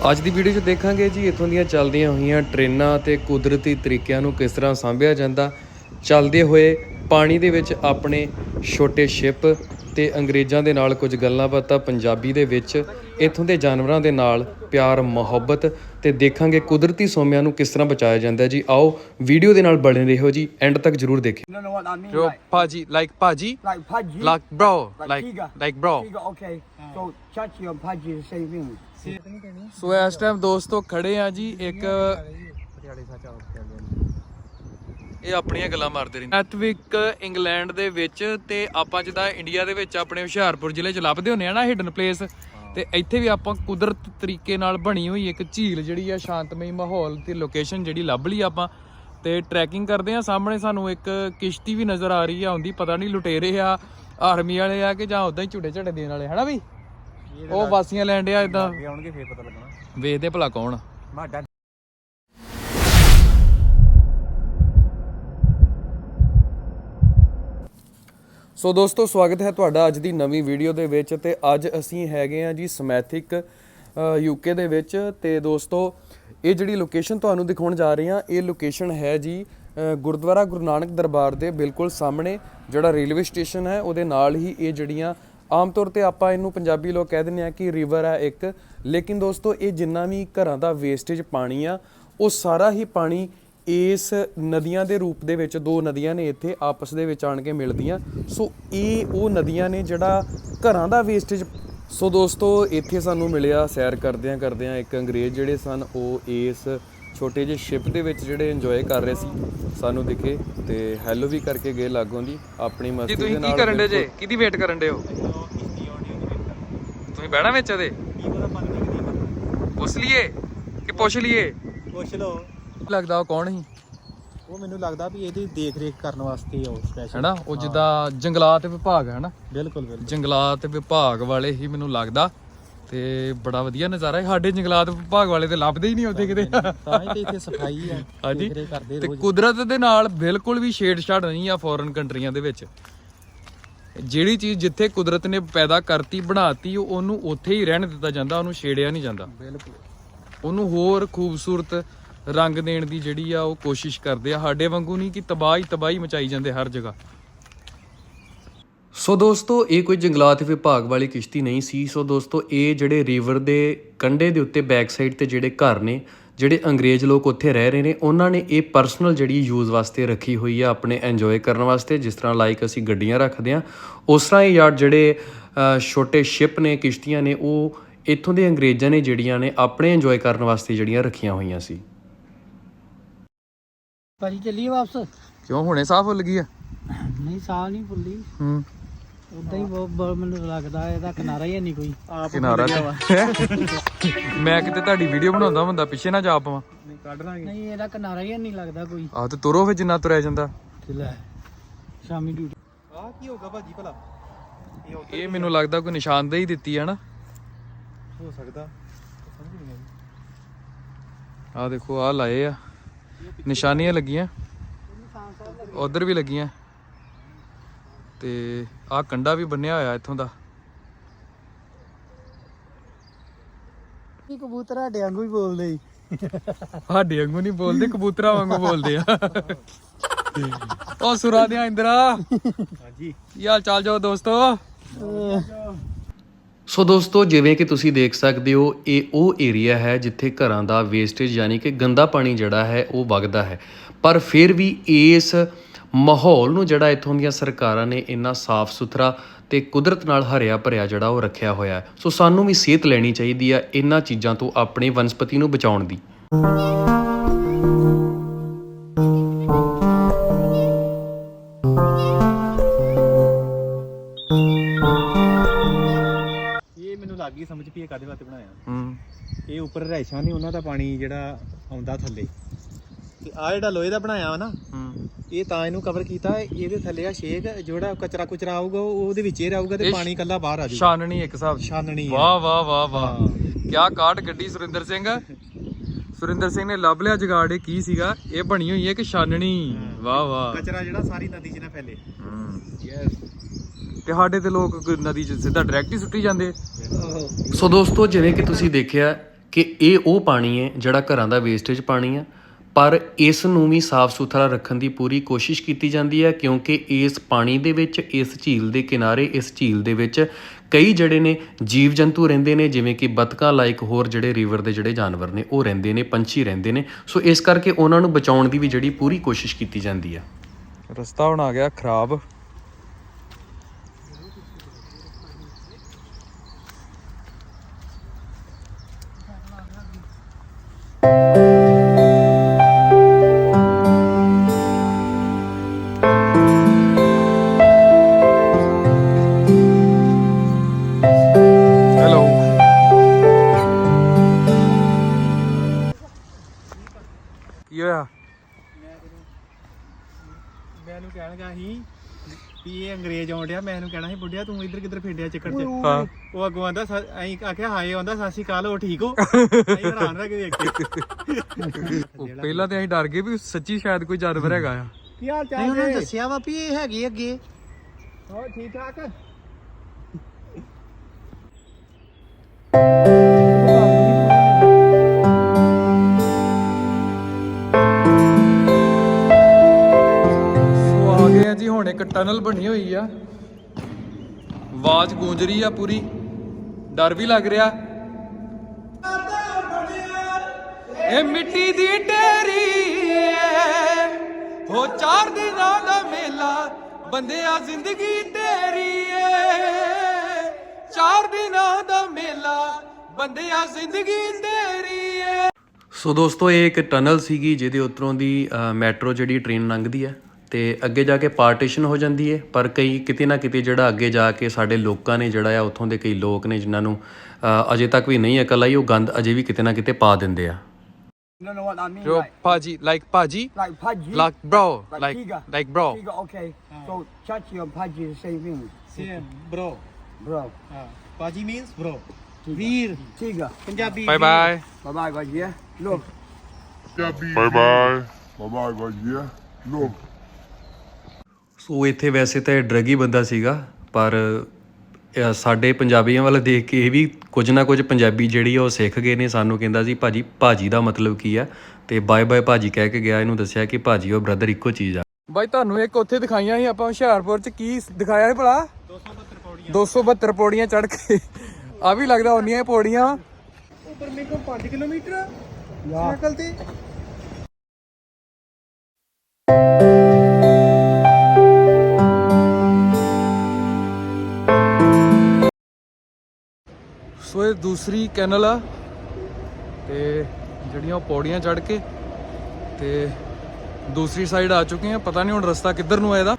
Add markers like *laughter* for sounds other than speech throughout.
ਅੱਜ ਦੀ ਵੀਡੀਓ 'ਚ ਦੇਖਾਂਗੇ ਜੀ ਇੱਥੋਂ ਦੀਆਂ ਚੱਲਦੀਆਂ ਹੋਈਆਂ ਟ੍ਰੇਨਾਂ ਤੇ ਕੁਦਰਤੀ ਤਰੀਕਿਆਂ ਨੂੰ ਕਿਸ ਤਰ੍ਹਾਂ ਸੰਭਿਆ ਜਾਂਦਾ ਚੱਲਦੇ ਹੋਏ ਪਾਣੀ ਦੇ ਵਿੱਚ ਆਪਣੇ ਛੋਟੇ ਸ਼ਿਪ ਤੇ ਅੰਗਰੇਜ਼ਾਂ ਦੇ ਨਾਲ ਕੁਝ ਗੱਲਾਂ ਬਾਤਾਂ ਪੰਜਾਬੀ ਦੇ ਵਿੱਚ ਇੱਥੋਂ ਦੇ ਜਾਨਵਰਾਂ ਦੇ ਨਾਲ ਪਿਆਰ ਮੁਹੱਬਤ ਤੇ ਦੇਖਾਂਗੇ ਕੁਦਰਤੀ ਸੋਮਿਆਂ ਨੂੰ ਕਿਸ ਤਰ੍ਹਾਂ ਬਚਾਇਆ ਜਾਂਦਾ ਹੈ ਜੀ ਆਓ ਵੀਡੀਓ ਦੇ ਨਾਲ ਬਣੇ ਰਹੋ ਜੀ ਐਂਡ ਤੱਕ ਜਰੂਰ ਦੇਖਿਓ? ਜੋ ਭਾਜੀ ਲਾਈਕ ਭਾਜੀ. Like like like tiger. Like bro Tiger, okay. So and pudgy is the same thing. So ਇਸ ਟਾਈਮ ਦੋਸਤੋ ਖੜੇ ਆ ਜੀ, ਇੱਕ ਇਹ ਆਪਣੀਆਂ ਗੱਲਾਂ ਮਾਰਦੇ ਰਹਿੰਦੇ। ਐਥਵਿਕ ਇੰਗਲੈਂਡ ਦੇ ਵਿੱਚ ਤੇ ਆਪਾਂ ਜਿੱਦਾਂ ਇੰਡੀਆ ਦੇ ਵਿੱਚ ਆਪਣੇ ਹੁਸ਼ਿਆਰਪੁਰ ਜ਼ਿਲ੍ਹੇ 'ਚ ਲੱਭਦੇ ਹੁੰਦੇ ਆ ਨਾ ਹਿਡਨ ਪਲੇਸ ਤੇ ਇੱਥੇ ਵੀ ਆਪਾਂ ਕੁਦਰਤ ਤਰੀਕੇ ਨਾਲ ਬਣੀ ਹੋਈ ਇੱਕ ਝੀਲ ਜਿਹੜੀ ਆ, ਸ਼ਾਂਤਮਈ ਮਾਹੌਲ ਤੇ ਲੋਕੇਸ਼ਨ ਜਿਹੜੀ ਲੱਭ ਲਈ ਆਪਾਂ। ਤੇ ਟਰੈਕਿੰਗ ਕਰਦੇ ਆ, ਸਾਹਮਣੇ ਸਾਨੂੰ ਇੱਕ ਕਿਸ਼ਤੀ ਵੀ ਨਜ਼ਰ ਆ ਰਹੀ ਆ ਹੁੰਦੀ ਪਤਾ ਨਹੀਂ ਲੁਟੇਰੇ ਆ ਆਰਮੀ ਵਾਲੇ ਆ ਕਿ ਜਾਂ ਉਦਾਂ ਹੀ ਝੂਟੇ ਝੜੇ ਦੇਣ ਵਾਲੇ, ਹਨਾ ਵੀ ਉਹ ਵਾਸੀਆਂ ਲੈਣ ਡਿਆ ਇਦਾਂ ਆਉਣਗੇ ਫੇਰ ਪਤਾ ਲੱਗਣਾ। ਵੇਖਦੇ ਭਲਾ ਕੌਣ ਆ। ਮਾਡਾ ਸੋ ਦੋਸਤੋ ਸਵਾਗਤ ਹੈ ਤੁਹਾਡਾ ਅੱਜ ਦੀ ਨਵੀਂ ਵੀਡੀਓ ਦੇ ਵਿੱਚ ਤੇ ਅੱਜ ਅਸੀਂ ਹੈਗੇ ਆ ਜੀ ਸਮੈਥਿਕ ਯੂਕੇ ਦੇ ਵਿੱਚ ਤੇ ਦੋਸਤੋ ਇਹ ਜਿਹੜੀ ਲੋਕੇਸ਼ਨ ਤੁਹਾਨੂੰ ਦਿਖਾਉਣ ਜਾ ਰਹੇ ਹਾਂ ਇਹ ਲੋਕੇਸ਼ਨ ਹੈ ਜੀ ਅ, ਗੁਰਦੁਆਰਾ ਗੁਰੂ ਨਾਨਕ ਦਰਬਾਰ ਦੇ ਬਿਲਕੁਲ ਸਾਹਮਣੇ ਜਿਹੜਾ ਰੇਲਵੇ ਸਟੇਸ਼ਨ ਹੈ ਉਹਦੇ ਨਾਲ ਹੀ ਇਹ ਜਿਹੜੀਆਂ ਆਮ ਤੌਰ ਤੇ ਆਪਾਂ ਇਹਨੂੰ ਪੰਜਾਬੀ ਲੋਕ ਕਹਿ ਦਿੰਦੇ ਆ ਕਿ ਰਿਵਰ ਹੈ ਇੱਕ। ਲੇਕਿਨ ਦੋਸਤੋ, ਇਹ ਜਿੰਨਾ ਵੀ ਘਰਾਂ ਦਾ ਵੇਸਟੇਜ ਪਾਣੀ ਆ, ਉਹ ਸਾਰਾ ਹੀ ਪਾਣੀ ਇਸ ਨਦੀਆਂ ਦੇ ਰੂਪ ਦੇ ਵਿੱਚ, ਦੋ ਨਦੀਆਂ ਨੇ ਇੱਥੇ ਆਪਸ ਦੇ ਵਿੱਚ ਆਣ ਕੇ ਮਿਲਦੀਆਂ। ਸੋ ਇਹ ਉਹ ਨਦੀਆਂ ਨੇ ਜਿਹੜਾ ਘਰਾਂ ਦਾ ਵੇਸਟੇਜ ਸੋ ਦੋਸਤੋ, ਇੱਥੇ ਸਾਨੂੰ ਮਿਲਿਆ, ਸੈਰ ਕਰਦਿਆਂ ਕਰਦਿਆਂ ਇੱਕ ਅੰਗਰੇਜ਼ ਜਿਹੜੇ ਸਨ, ਉਹ ਇਸ ਛੋਟੇ ਜਿਹੇ ਸ਼ਿਪ ਦੇ ਵਿੱਚ ਜਿਹੜੇ ਇੰਜੋਏ ਕਰ ਰਹੇ ਸੀ ਸਾਨੂੰ ਦਿਖੇ ਤੇ ਹੈਲੋ ਵੀ ਕਰਕੇ ਗਏ ਲਾਗੋਂ ਦੀ ਆਪਣੀ ਮਸਤੀ ਦੇ ਨਾਲ ਕੀ ਕਰਨ ਦੇ ਜੇ? ਕਿਹਦੀ ਵੇਟ ਕਰਨ ਦੇ ਹੋ? ਤੁਸੀਂ ਬਹਿਣਾ ਵਿੱਚ ਇਹਦੇ ਪੁੱਛ ਲਈਏ ਕਿ ਪੁੱਛ ਲਈਏ? ਪੁੱਛ ਲਓ। ਲੱਗਦਾ ਉਹ ਕੌਣ ਸੀ? ਉਹ ਮੈਨੂੰ ਲੱਗਦਾ ਵੀ ਇਹਦੀ ਦੇਖ ਰੇਖ ਕਰਨ ਵਾਸਤੇ ਉਹ ਸਪੈਸ਼ਲ ਹੈਨਾ? ਉਹ ਜਿੱਦਾਂ ਜੰਗਲਾਤ ਵਿਭਾਗ ਹੈ ਨਾ ਬਿਲਕੁਲ ਬਿਲਕੁਲ। ਜੰਗਲਾਤ ਵਿਭਾਗ ਵਾਲੇ ਹੀ ਮੈਨੂੰ ਲੱਗਦਾ ਤੇ ਬੜਾ ਵਧੀਆ ਨਜ਼ਾਰਾ ਹੈ। ਸਾਡੇ ਜੰਗਲਾਤ ਵਿਭਾਗ ਵਾਲੇ ਤੇ ਲੱਭਦੇ ਹੀ ਨਹੀਂ ਉੱਥੇ ਕਿਤੇ। ਤਾਂ ਹੀ ਤੇ ਇੱਥੇ ਸਫ਼ਾਈ ਆ। ਹਾਂਜੀ। ਤੇ ਕੁਦਰਤ ਦੇ ਨਾਲ ਬਿਲਕੁਲ ਵੀ ਛੇੜਛਾੜ ਨਹੀਂ ਆ ਫੋਰਨ ਕੰਟਰੀਆਂ ਦੇ ਵਿੱਚ। ਜਿਹੜੀ ਚੀਜ਼ ਜਿੱਥੇ ਕੁਦਰਤ ਨੇ ਪੈਦਾ ਕਰਤੀ ਬਣਾਤੀ ਉਹਨੂੰ ਉੱਥੇ ਹੀ ਰਹਿਣ ਦਿੱਤਾ ਜਾਂਦਾ ਉਹਨੂੰ ਛੇੜਿਆ ਨਹੀਂ ਜਾਂਦਾ। ਬਿਲਕੁਲ। ਉਹਨੂੰ ਹੋਰ ਖੂਬਸੂਰਤ ਰੰਗ ਦੇਣ ਦੀ ਜਿਹੜੀ ਆ ਉਹ ਕੋਸ਼ਿਸ਼ ਕਰਦੇ ਆ। ਸਾਡੇ ਵਾਂਗੂ ਨਹੀਂ ਕਿ ਤਬਾਹੀ ਤਬਾਹੀ ਮਚਾਈ ਜਾਂਦੇ ਹਰ ਜਗ੍ਹਾ। ਸੋ ਦੋਸਤੋ ਇਹ ਕੋਈ ਜੰਗਲਾਤ ਵਿਭਾਗ ਵਾਲੀ ਕਿਸ਼ਤੀ ਨਹੀਂ ਸੀ। ਸੋ ਦੋਸਤੋ ਇਹ ਜਿਹੜੇ ਰਿਵਰ ਦੇ ਕੰਢੇ ਦੇ ਉੱਤੇ ਬੈਕ ਸਾਈਡ ਤੇ ਜਿਹੜੇ ਘਰ ਨੇ ਜਿਹੜੇ ਅੰਗਰੇਜ਼ ਲੋਕ ਉੱਥੇ ਰਹਿ ਰਹੇ ਨੇ ਉਹਨਾਂ ਨੇ ਇਹ ਪਰਸਨਲ ਜਿਹੜੀ ਯੂਜ਼ ਵਾਸਤੇ ਰੱਖੀ ਹੋਈ ਆ ਆਪਣੇ ਇੰਜੋਏ ਕਰਨ ਵਾਸਤੇ। ਜਿਸ ਤਰ੍ਹਾਂ ਲਾਈਕ ਅਸੀਂ ਗੱਡੀਆਂ ਰੱਖਦੇ ਆ ਉਸ ਤਰ੍ਹਾਂ ਹੀ ਯਾਰ ਜਿਹੜੇ ਛੋਟੇ ਸ਼ਿਪ ਨੇ ਕਿਸ਼ਤੀਆਂ ਨੇ ਉਹ ਇੱਥੋਂ ਦੇ ਅੰਗਰੇਜ਼ਾਂ ਨੇ ਜਿਹੜੀਆਂ ਨੇ ਆਪਣੇ ਇੰਜੋਏ ਕਰਨ ਵਾਸਤੇ ਜਿਹੜੀਆਂ ਰੱਖੀਆਂ ਹੋਈਆਂ ਸੀ। ਭਾਜੀ ਚੱਲੀਏ ਵਾਪਸ? ਕਿਉਂ ਹੁਣੇ ਸਾਫ਼ ਹੋ ਲੱਗੀ ਆ? ਨਹੀਂ ਸਾਲ ਨਹੀਂ ਫੁੱਲੀ। ਹੂੰ। ਉਦਾਂ ਹੀ ਬਹੁਤ ਬਹੁਤ ਮੈਨੂੰ ਲੱਗਦਾ ਇਹਦਾ ਕਿਨਾਰਾ ਹੀ ਨਹੀਂ ਕੋਈ। ਆਪ ਕਿਨਾਰਾ ਤੇ *laughs* ਮੈਂ ਕਿਤੇ ਤੁਹਾਡੀ ਵੀਡੀਓ ਬਣਾਉਂਦਾ ਹੁੰਦਾ ਪਿੱਛੇ ਨਾ ਜਾ ਪਾਵਾਂ ਨਹੀਂ ਕੱਢ ਲਾਂਗੇ ਨਹੀਂ ਇਹਦਾ ਕਿਨਾਰਾ ਹੀ ਨਹੀਂ ਲੱਗਦਾ ਕੋਈ। ਆਹ ਤੇ ਤੁਰੋ ਫੇ ਜਿੰਨਾ ਤੁਰਿਆ ਜਾਂਦਾ। ਲੈ ਸ਼ਾਮੀ ਡਿਊਟੀ ਆ ਕੀ ਹੋਗਾ ਭਾਜੀ ਭਲਾ? ਇਹ ਮੈਨੂੰ ਲੱਗਦਾ ਕੋਈ ਨਿਸ਼ਾਨਦੇਹੀ ਦਿੱਤੀ ਆ ਨਾ। ਹੋ ਸਕਦਾ। ਸਮਝ ਨਹੀਂ ਆਈ ਆਹ ਦੇਖੋ ਆਹ ਲਾਏ ਆ। ਨਿਸ਼ਾਨੀਆਂ ਲੱਗੀਆਂ। ਉਧਰ ਵੀ ਲੱਗੀਆਂ। ਤੇ ਆਹ ਕੰਡਾ ਵੀ ਬੰਨਿਆ ਹੋਇਆ ਇੱਥੋਂ ਦਾ। ਇਹ ਕਬੂਤਰ ਸਾਡੇ ਵਾਂਗੂ ਹੀ ਬੋਲਦੇ ਈ। ਸਾਡੇ ਵਾਂਗੂ ਨਹੀਂ ਬੋਲਦੇ ਕਬੂਤਰਾਂ ਵਾਂਗੂ ਬੋਲਦੇ ਆ। ਉਹ ਸੁਰਾ ਦਿਆਂ ਇੰਦਰਾ। ਹਾਂਜੀ। ਕੀ ਹਾਲ ਚਾਲ ਜੋ ਦੋਸਤੋ? ਸੋ ਦੋਸਤੋ ਜਿਵੇਂ ਕਿ ਤੁਸੀਂ ਦੇਖ ਸਕਦੇ ਹੋ ਇਹ ਉਹ ਏਰੀਆ ਹੈ ਜਿੱਥੇ ਘਰਾਂ ਦਾ ਵੇਸਟੇਜ ਯਾਨੀ ਕਿ ਗੰਦਾ ਪਾਣੀ ਜਿਹੜਾ ਹੈ ਉਹ ਵਗਦਾ ਹੈ। ਪਰ ਫਿਰ ਵੀ ਇਸ ਮਾਹੌਲ ਨੂੰ ਜਿਹੜਾ ਇੱਥੋਂ ਦੀਆਂ ਸਰਕਾਰਾਂ ਨੇ ਇੰਨਾ ਸਾਫ਼ ਸੁਥਰਾ ਤੇ ਕੁਦਰਤ ਨਾਲ ਹਰਿਆ ਭਰਿਆ ਜਿਹੜਾ ਉਹ ਰੱਖਿਆ ਹੋਇਆ ਸੋ ਸਾਨੂੰ ਵੀ ਸੇਧ ਲੈਣੀ ਚਾਹੀਦੀ ਆ ਇਹਨਾਂ ਚੀਜ਼ਾਂ ਤੋਂ ਆਪਣੇ ਵਨਸਪਤੀ ਨੂੰ ਬਚਾਉਣ ਦੀ। ਇਹ ਮੈਨੂੰ ਲੱਗ ਗਈ ਸਮਝ ਵੀ ਇਹ ਕਾਦੇ ਵਾਸਤੇ ਬਣਾਇਆ। ਹੂੰ। ਇਹ ਉੱਪਰ ਰਹਿਸ਼ਾਂ ਨਹੀਂ ਉਹਨਾਂ ਦਾ ਪਾਣੀ ਜਿਹੜਾ ਆਉਂਦਾ ਥੱਲੇ। ਤੇ ਆ ਜਿਹੜਾ ਲੋਹੇ ਦਾ ਬਣਾਇਆ ਵਾ ਨਾ ਹੂੰ। ਇਹ ਤਾਂ ਇਹਨੂੰ ਕਵਰ ਕੀਤਾ ਇਹਦੇ ਥੱਲੇ ਆ ਛੇਕ ਜਿਹੜਾ ਕਚਰਾ ਕੁਚਰਾ ਆਊਗਾ ਉਹ ਉਹਦੇ ਵਿੱਚ ਹੀ ਰਹੂਗਾ ਤੇ ਇਹ ਪਾਣੀ ਕੱਲਾ ਬਾਹਰ ਆ ਜਾਊਗਾ। ਛਾਨਣੀ ਇੱਕ ਹਿਸਾਬ ਦੀ। ਛਾਨਣੀ ਆ ਵਾਹ ਵਾਹ ਵਾਹ ਵਾਹ। ਕਿਆ ਕਾਟ ਗੱਡੀ ਸੁਰਿੰਦਰ ਸਿੰਘ। ਸੁਰਿੰਦਰ ਸਿੰਘ ਨੇ ਲੱਭ ਲਿਆ ਜਗਾੜ ਇਹ ਕੀ ਸੀਗਾ? ਇਹ ਬਣੀ ਹੋਈ ਹੈ ਕਿ ਛਾਨਣੀ। ਵਾਹ ਵਾਹ। ਕਚਰਾ ਜਿਹੜਾ ਸਾਰੀ ਨਦੀ 'ਚ ਨਾ ਫੈਲੇ। ਹੂੰ। ਯੈਸ ਤੇ ਸਾਡੇ ਤੇ ਲੋਕ ਕੋਈ ਨਦੀ 'ਚ ਸਿੱਧਾ ਡਾਇਰੈਕਟ ਹੀ ਸੁੱਟੀ ਜਾਂਦੇ। ਸੋ ਦੋਸਤੋ ਜਿਵੇਂ ਕਿ ਤੁਸੀਂ ਦੇਖਿਆ ਕਿ ਇਹ ਉਹ ਪਾਣੀ ਹੈ ਜਿਹੜਾ ਘਰਾਂ ਦਾ ਵੇਸਟੇਜ ਪਾਣੀ ਹੈ। ਪਰ ਇਸ ਨੂੰ ਵੀ ਸਾਫ਼ ਸੁਥਰਾ ਰੱਖਣ ਦੀ ਪੂਰੀ ਕੋਸ਼ਿਸ਼ ਕੀਤੀ ਜਾਂਦੀ ਹੈ, ਕਿਉਂਕਿ ਇਸ ਪਾਣੀ ਦੇ ਵਿੱਚ, ਇਸ ਝੀਲ ਦੇ ਕਿਨਾਰੇ, ਇਸ ਝੀਲ ਦੇ ਵਿੱਚ ਕਈ ਜਿਹੜੇ ਨੇ ਜੀਵ ਜੰਤੂ ਰਹਿੰਦੇ ਨੇ, ਜਿਵੇਂ ਕਿ ਬਤਕਾਂ ਲਾਇਕ ਹੋਰ ਜਿਹੜੇ ਰਿਵਰ ਦੇ ਜਿਹੜੇ ਜਾਨਵਰ ਨੇ, ਉਹ ਰਹਿੰਦੇ ਨੇ, ਪੰਛੀ ਰਹਿੰਦੇ ਨੇ। ਸੋ ਇਸ ਕਰਕੇ ਉਹਨਾਂ ਨੂੰ ਬਚਾਉਣ ਦੀ ਵੀ ਜਿਹੜੀ ਪੂਰੀ ਕੋਸ਼ਿਸ਼ ਕੀਤੀ ਜਾਂਦੀ ਹੈ। ਰਸਤਾ ਹੁਣ ਆ ਗਿਆ ਖਰਾਬ। ਹੈਲੋ ਸੀ ਵੀ ਇਹ ਅੰਗਰੇਜ਼ ਆਉਣ ਡਿਆ ਮੈਂ ਇਹਨੂੰ ਕਹਿਣਾ ਸੀ ਬੁੱਢਿਆ ਤੂੰ ਇੱਧਰ ਕਿੱਧਰ ਫੇਡਿਆ ਚੱਕਰ 'ਚ? ਹਾਂ। ਉਹ ਅੱਗੋਂ ਆਂਦਾ ਐਂ ਆਖਿਆ ਹਾਏ ਆਉਂਦਾ ਸਤਿ ਸ਼੍ਰੀ ਅਕਾਲ ਉਹ ਠੀਕ ਹੋ? ਅਸੀਂ ਹੈਰਾਨ ਰਹਿ ਗਏ ਦੇਖ ਕੇ। ਉਹ ਪਹਿਲਾਂ ਤੇ ਅਸੀਂ ਡਰ ਗਏ ਵੀ ਸੱਚੀ ਸ਼ਾਇਦ ਕੋਈ ਜਾਨਵਰ ਹੈਗਾ ਆ। ਕੀ ਹਾਲ ਨਹੀਂ ਚਾਲ ਉਹਨਾਂ ਨੇ ਜੀ? ਦੱਸਿਆ ਵਾ ਵੀ ਇਹ ਹੈਗੇ ਅੱਗੇ। ਹੋਰ ਠੀਕ ਠਾਕ? *laughs* ਇੱਕ ਟਨਲ ਬਣੀ ਹੋਈ ਆ। ਆਵਾਜ਼ ਗੂੰਜ ਰਹੀ ਆ ਪੂਰੀ। ਡਰ ਵੀ ਲੱਗ ਰਿਹਾ। ਇਹ ਮਿੱਟੀ ਦੀ ਢੇਰੀ ਏ ਹੋ ਚਾਰ ਦਿਨਾਂ ਦਾ ਮੇਲਾ, ਬੰਦਿਆ ਜ਼ਿੰਦਗੀ ਤੇਰੀ ਏ ਚਾਰ ਦਿਨਾਂ ਦਾ ਮੇਲਾ, ਬੰਦਿਆ ਜ਼ਿੰਦਗੀ ਤੇਰੀ ਏ ਸੋ ਦੋਸਤੋ, ਇਹ ਇੱਕ ਟਨਲ ਸੀਗੀ ਜਿਹਦੇ ਉਤਰੋਂ ਦੀ ਮੈਟਰੋ ਜਿਹੜੀ ਟ੍ਰੇਨ ਲੰਘਦੀ ਹੈ ਤੇ ਅੱਗੇ ਜਾ ਕੇ ਪਾਰਟੀਸ਼ਨ ਹੋ ਜਾਂਦੀ ਹੈ ਪਰ ਕਈ ਕਿਤੇ ਨਾ ਕਿਤੇ ਜਿਹੜਾ ਅੱਗੇ ਜਾ ਕੇ ਸਾਡੇ ਲੋਕਾਂ ਨੇ ਜਿਹੜਾ ਆ ਉੱਥੋਂ ਦੇ ਕਈ ਲੋਕ ਨੇ ਜਿਨ੍ਹਾਂ ਨੂੰ ਅਜੇ ਤੱਕ ਵੀ ਨਹੀਂ ਅਕਲ ਆਈ ਉਹ ਗੰਦ ਅਜੇ ਵੀ ਕਿਤੇ ਨਾ ਕਿਤੇ ਪਾ ਦਿੰਦੇ ਆ You know what I mean? Yo, Like, Paji, like Paji, like Pudgy. like bro, Like like Tiga. like bro. Tiga, okay. So Chachi and Pudgy is the same thing, same bro bro. ਹਾਂ ਪਾਜੀ means Tiga. ਵੀਰ Tiga. Punjabi Bye bye. Bye bye, Pudgy, yeah? Look. Bye bye. Bye bye, buddy. Yeah. Look. So ਇੱਥੇ ਵੈਸੇ ਤਾਂ ਇਹ ਡਰਗੀ ਬੰਦਾ ਸੀਗਾ ਪਰ ਸਾਡੇ ਪੰਜਾਬੀਆਂ ਵੱਲ ਦੇਖ ਕੇ ਇਹ ਵੀ ਕੁਝ ਨਾ ਕੁਝ ਪੰਜਾਬੀ ਜਿਹੜੀ ਉਹ ਸਿੱਖ ਗਏ ਨੇ ਸਾਨੂੰ ਕਹਿੰਦਾ ਸੀ ਭਾਜੀ ਭਾਜੀ ਦਾ ਮਤਲਬ ਕੀ ਆ? ਤੇ ਬਾਏ ਬਾਏ ਭਾਜੀ ਕਹਿ ਕੇ ਗਿਆ ਇਹਨੂੰ ਦੱਸਿਆ ਕਿ ਭਾਜੀ ਉਹ ਬ੍ਰਦਰ ਇੱਕੋ ਚੀਜ਼ ਆ। ਬਾਈ ਤੁਹਾਨੂੰ ਇੱਕ ਉੱਥੇ ਦਿਖਾਈਆਂ ਸੀ ਆਪਾਂ ਹੁਸ਼ਿਆਰਪੁਰ ਚ ਕੀ ਦਿਖਾਇਆ ਸੀ ਭਲਾ? 272 ਪੌੜੀਆਂ 272 ਪੌੜੀਆਂ ਚੜ ਕੇ। ਆ ਵੀ ਲੱਗਦਾ ਉਹਨੀਆਂ ਹੀ ਪੌੜੀਆਂ। ਉੱਪਰ ਮੇਰੇ ਕੋਲ 5 ਕਿਲੋਮੀਟਰ ਸਾਈਕਲ ਤੇ। ਸੋ ਇਹ ਦੂਸਰੀ ਕੈਨਲ ਆ ਤੇ ਜਿਹੜੀਆਂ ਉਹ ਪੌੜੀਆਂ ਚੜ ਕੇ ਤੇ ਦੂਸਰੀ ਸਾਈਡ ਆ ਚੁੱਕੇ ਆ। ਪਤਾ ਨਹੀਂ ਹੁਣ ਰਸਤਾ ਕਿੱਧਰ ਨੂੰ ਆ ਇਹਦਾ।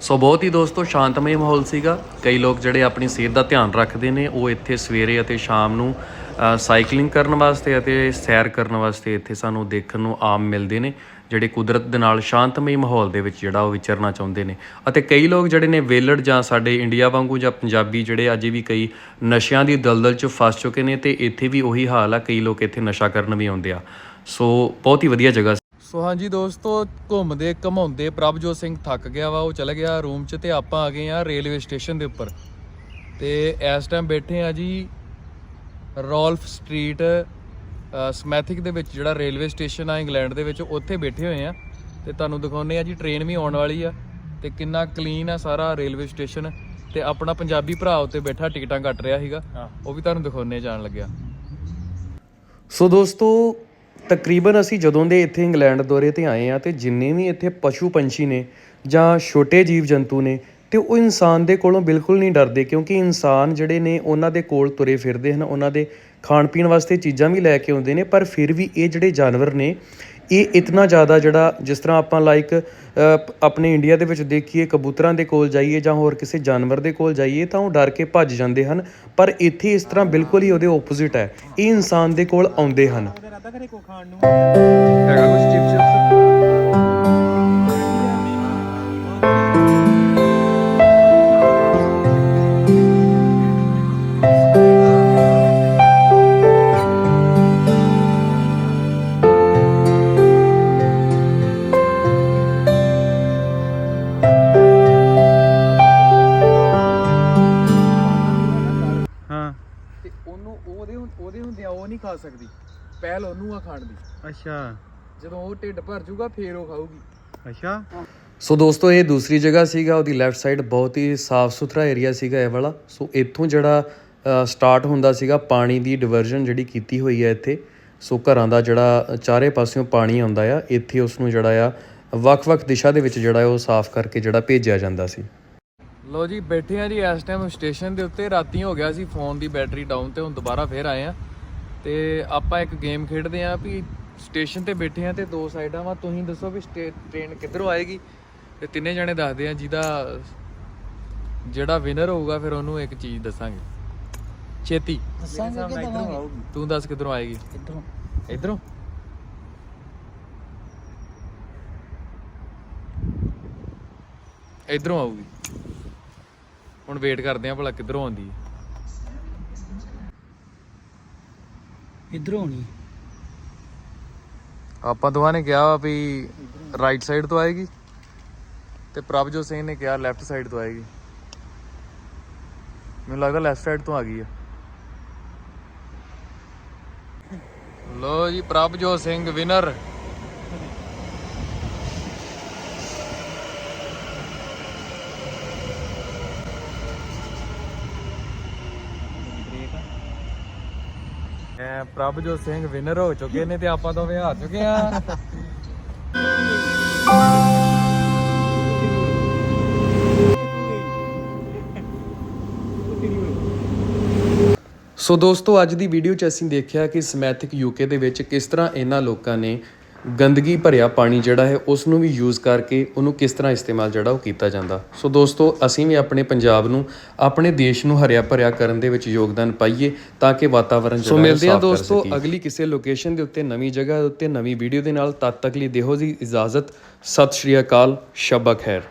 ਸੋ ਬਹੁਤ ਹੀ ਦੋਸਤੋ, ਸ਼ਾਂਤਮਈ ਮਾਹੌਲ ਸੀਗਾ। ਕਈ ਲੋਕ ਜਿਹੜੇ ਆਪਣੀ ਸਿਹਤ ਦਾ ਧਿਆਨ ਰੱਖਦੇ ਨੇ, ਉਹ ਇੱਥੇ ਸਵੇਰੇ ਅਤੇ ਸ਼ਾਮ ਨੂੰ ਸਾਈਕਲਿੰਗ ਕਰਨ ਵਾਸਤੇ ਅਤੇ ਸੈਰ ਕਰਨ ਵਾਸਤੇ ਇੱਥੇ ਸਾਨੂੰ ਦੇਖਣ ਨੂੰ ਆਮ ਮਿਲਦੇ ਨੇ। ਜਿਹੜੇ ਕੁਦਰਤ ਦੇ ਨਾਲ ਸ਼ਾਂਤਮਈ ਮਾਹੌਲ ਦੇ ਵਿੱਚ ਜਿਹੜਾ ਉਹ ਵਿਚਰਨਾ ਚਾਹੁੰਦੇ ਨੇ। ਅਤੇ ਕਈ ਲੋਕ ਜਿਹੜੇ ਨੇ ਵੇਲੜ ਜਾਂ ਸਾਡੇ ਇੰਡੀਆ ਵਾਂਗੂ ਜਾਂ ਪੰਜਾਬੀ ਜਿਹੜੇ ਅਜੇ ਵੀ ਕਈ ਨਸ਼ਿਆਂ ਦੀ ਦਲਦਲ 'ਚ ਫਸ ਚੁੱਕੇ ਨੇ ਤੇ ਇੱਥੇ ਵੀ ਉਹੀ ਹਾਲ ਆ, ਕਈ ਲੋਕ ਇੱਥੇ ਨਸ਼ਾ ਕਰਨ ਵੀ ਆਉਂਦੇ ਆ। ਸੋ ਬਹੁਤ ਹੀ ਵਧੀਆ ਜਗ੍ਹਾ ਸੋ। ਹਾਂਜੀ ਦੋਸਤੋ, ਘੁੰਮਦੇ ਘਮਾਉਂਦੇ ਪ੍ਰਭਜੋਤ ਸਿੰਘ ਥੱਕ ਗਿਆ ਵਾ, ਉਹ ਚਲਾ ਗਿਆ ਰੂਮ 'ਚ ਤੇ ਆਪਾਂ ਆ ਗਏ ਆ ਰੇਲਵੇ ਸਟੇਸ਼ਨ ਦੇ ਉੱਪਰ। ਤੇ ਇਸ ਟਾਈਮ ਬੈਠੇ ਆ ਜੀ ਰੋਲਫ ਸਟਰੀਟ ਸਮੈਥਿਕ ਦੇ ਵਿੱਚ ਜਿਹੜਾ ਰੇਲਵੇ ਸਟੇਸ਼ਨ ਆ ਇੰਗਲੈਂਡ ਦੇ ਵਿੱਚ ਉੱਥੇ ਬੈਠੇ ਹੋਏ ਆ। ਤੇ ਤੁਹਾਨੂੰ ਦਿਖਾਉਨੇ ਆ ਜੀ ਟ੍ਰੇਨ ਵੀ ਆਉਣ ਵਾਲੀ ਆ ਤੇ ਕਿੰਨਾ ਕਲੀਨ ਆ ਸਾਰਾ ਰੇਲਵੇ ਸਟੇਸ਼ਨ। ਤੇ ਆਪਣਾ ਪੰਜਾਬੀ ਭਰਾ ਉੱਤੇ ਬੈਠਾ ਟਿਕਟਾਂ ਕੱਟ ਰਿਹਾ ਸੀਗਾ। ਉਹ ਵੀ ਤੁਹਾਨੂੰ ਦਿਖਾਉਨੇ ਜਾਣ ਲੱਗਿਆ। ਸੋ ਦੋਸਤੋ ਤਕਰੀਬਨ ਅਸੀਂ ਜਦੋਂ ਦੇ ਇੱਥੇ ਇੰਗਲੈਂਡ ਦੌਰੇ ਤੇ ਆਏ ਆ ਤੇ ਜਿੰਨੇ ਵੀ ਇੱਥੇ ਪਸ਼ੂ ਪੰਛੀ ਨੇ ਜਾਂ ਛੋਟੇ ਜੀਵ ਜੰਤੂ ਨੇ ਤੇ ਉਹ ਇਨਸਾਨ ਦੇ ਕੋਲੋਂ ਬਿਲਕੁਲ ਨਹੀਂ ਡਰਦੇ, ਕਿਉਂਕਿ ਇਨਸਾਨ ਜਿਹੜੇ ਨੇ ਉਹਨਾਂ ਦੇ ਕੋਲ ਤੁਰੇ ਫਿਰਦੇ ਹਨ, ਉਹਨਾਂ ਦੇ ਖਾਣ ਪੀਣ ਵਾਸਤੇ ਚੀਜ਼ਾਂ ਵੀ ਲੈ ਕੇ ਆਉਂਦੇ ਨੇ, ਪਰ ਫਿਰ ਵੀ ਇਹ ਜਿਹੜੇ ਜਾਨਵਰ ਨੇ, ਇਹ ਇਤਨਾ ਜ਼ਿਆਦਾ ਜਿਹੜਾ ਜਿਸ ਤਰ੍ਹਾਂ ਆਪਾਂ ਲਾਈਕ ਆਪਣੇ ਇੰਡੀਆ ਦੇ ਵਿੱਚ ਦੇਖੀਏ, ਕਬੂਤਰਾਂ ਦੇ ਕੋਲ ਜਾਈਏ ਜਾਂ ਹੋਰ ਕਿਸੇ ਜਾਨਵਰ ਦੇ ਕੋਲ ਜਾਈਏ, ਤਾਂ ਉਹ ਡਰ ਕੇ ਭੱਜ ਜਾਂਦੇ ਹਨ, ਪਰ ਇੱਥੇ ਇਸ ਤਰ੍ਹਾਂ ਬਿਲਕੁਲ ਹੀ ਉਹਦੇ ਆਪੋਜ਼ਿਟ ਹੈ। ਇਹ ਇਨਸਾਨ ਦੇ ਕੋਲ ਆਉਂਦੇ ਹਨ। ਹੈਗਾ ਕੁਝ ਚਿਪਸ ਖਾ ਸਕਦੀ ਪਹਿਲ ਉਹਨੂੰ ਆ ਖਾਣ ਦੀ। ਅੱਛਾ। ਜਦੋਂ ਉਹ ਢਿੱਡ ਭਰ ਜਾਊਗਾ ਫੇਰ ਉਹ ਖਾਊਗੀ। ਅੱਛਾ। ਸੋ ਦੋਸਤੋ ਇਹ ਦੂਸਰੀ ਜਗ੍ਹਾ ਸੀਗਾ ਉਹਦੀ ਲੈਫਟ ਸਾਈਡ ਬਹੁਤ ਹੀ ਸਾਫ਼ ਸੁਥਰਾ ਏਰੀਆ ਸੀਗਾ ਇਹ ਵਾਲਾ। ਸੋ ਇੱਥੋਂ ਜਿਹੜਾ ਸਟਾਰਟ ਹੁੰਦਾ ਸੀਗਾ ਪਾਣੀ ਦੀ ਡਿਵਰਜਨ ਜਿਹੜੀ ਕੀਤੀ ਹੋਈ ਹੈ ਇੱਥੇ। ਸੋ ਘਰਾਂ ਦਾ ਜਿਹੜਾ ਚਾਰੇ ਪਾਸਿਓਂ ਪਾਣੀ ਆਉਂਦਾ ਆ ਇੱਥੇ ਉਸ ਨੂੰ ਜਿਹੜਾ ਆ ਵੱਖ-ਵੱਖ ਦਿਸ਼ਾ ਦੇ ਵਿੱਚ ਜਿਹੜਾ ਉਹ ਸਾਫ਼ ਕਰਕੇ ਜਿਹੜਾ ਭੇਜਿਆ ਜਾਂਦਾ ਸੀ। ਲੋ ਜੀ ਬੈਠੇ ਆ ਜੀ ਇਸ ਟਾਈਮ ਸਟੇਸ਼ਨ ਦੇ ਉੱਤੇ। ਰਾਤੀ ਹੋ ਗਿਆ ਸੀ ਫੋਨ ਦੀ ਬੈਟਰੀ ਡਾਊਨ ਤੇ ਹੁਣ ਦੁਬਾਰਾ ਫੇਰ ਆਏ ਆ। ਤੇ ਆਪਾਂ ਇੱਕ ਗੇਮ ਖੇਡਦੇ ਆ ਵੀ ਸਟੇਸ਼ਨ ਤੇ ਬੈਠੇ ਆ ਤੇ ਦੋ ਸਾਈਡਾਂ ਵਾ। ਤੁਸੀਂ ਦੱਸੋ ਵੀ ਸਟੇ- ਟ੍ਰੇਨ ਕਿੱਧਰੋਂ ਆਏਗੀ? ਤੇ ਤਿੰਨੇ ਜਣੇ ਦੱਸਦੇ ਆ ਜਿਹਦਾ ਜਿਹੜਾ ਵਿਨਰ ਹੋਊਗਾ ਫਿਰ ਉਹਨੂੰ ਇੱਕ ਚੀਜ਼ ਦੱਸਾਂਗੇ। ਛੇਤੀ। ਦੱਸਾਂਗੇ ਕਿ ਦਵਾਂਗੇ? ਤੂੰ ਦੱਸ ਕਿੱਧਰੋਂ ਆਏਗੀ? ਇਧਰੋਂ ਇਧਰੋਂ। ਇਧਰੋਂ ਆਊਗੀ। ਹੁਣ ਵੇਟ ਕਰਦੇ ਆ ਭਲਾ ਕਿੱਧਰੋਂ ਆਉਂਦੀ ਹੈ। ਇਧਰੋਂ ਹੋਣੀ ਆਪਾਂ ਦੋਵਾਂ ਨੇ ਕਿਹਾ ਵਾ ਵੀ ਰਾਈਟ ਸਾਈਡ ਤੋਂ ਆਏਗੀ ਤੇ ਪ੍ਰਭਜੋਤ ਸਿੰਘ ਨੇ ਕਿਹਾ ਲੈਫਟ ਸਾਈਡ ਤੋਂ ਆਏਗੀ। ਮੈਨੂੰ ਲੱਗਦਾ ਲੈਫਟ ਸਾਈਡ ਤੋਂ ਆ ਗਈ ਆ। ਲੋ ਜੀ, ਪ੍ਰਭਜੋਤ ਸਿੰਘ ਵਿਨਰ ਐ ਪ੍ਰਭਜੋਤ ਸਿੰਘ ਵਿਨਰ ਹੋ ਚੁੱਕੇ ਨੇ ਤੇ ਆਪਾਂ ਦੋਵੇਂ ਹਾਰ ਚੁੱਕੇ ਆ ਸੋ ਦੋਸਤੋ, ਅੱਜ ਦੀ ਵੀਡੀਓ 'ਚ ਅਸੀਂ ਦੇਖਿਆ ਕਿ ਸਮੈਥਿਕ ਯੂਕੇ ਦੇ ਵਿੱਚ ਕਿਸ ਤਰ੍ਹਾਂ ਇਹਨਾਂ ਲੋਕਾਂ ਨੇ ਗੰਦਗੀ ਭਰਿਆ ਪਾਣੀ ਜਿਹੜਾ ਹੈ ਉਸ ਨੂੰ ਵੀ ਯੂਜ਼ ਕਰਕੇ ਉਹਨੂੰ ਕਿਸ ਤਰ੍ਹਾਂ ਇਸਤੇਮਾਲ ਜਿਹੜਾ ਉਹ ਕੀਤਾ ਜਾਂਦਾ। ਸੋ ਦੋਸਤੋ ਅਸੀਂ ਵੀ ਆਪਣੇ ਪੰਜਾਬ ਨੂੰ ਆਪਣੇ ਦੇਸ਼ ਨੂੰ ਹਰਿਆ ਭਰਿਆ ਕਰਨ ਦੇ ਵਿੱਚ ਯੋਗਦਾਨ ਪਾਈਏ ਤਾਂ ਕਿ ਵਾਤਾਵਰਣ ਜਿਹੜਾ ਸੋ ਮਿਲਦੇ ਆ ਦੋਸਤੋ ਅਗਲੀ ਕਿਸੇ ਲੋਕੇਸ਼ਨ ਦੇ ਉੱਤੇ ਨਵੀਂ ਜਗ੍ਹਾ ਦੇ ਉੱਤੇ ਨਵੀਂ ਵੀਡੀਓ ਦੇ ਨਾਲ। ਤਦ ਤੱਕ ਲਈ ਦਿਓ ਜੀ ਇਜਾਜ਼ਤ। ਸਤਿ ਸ਼੍ਰੀ ਅਕਾਲ ਸ਼ਬਾ ਖੈਰ।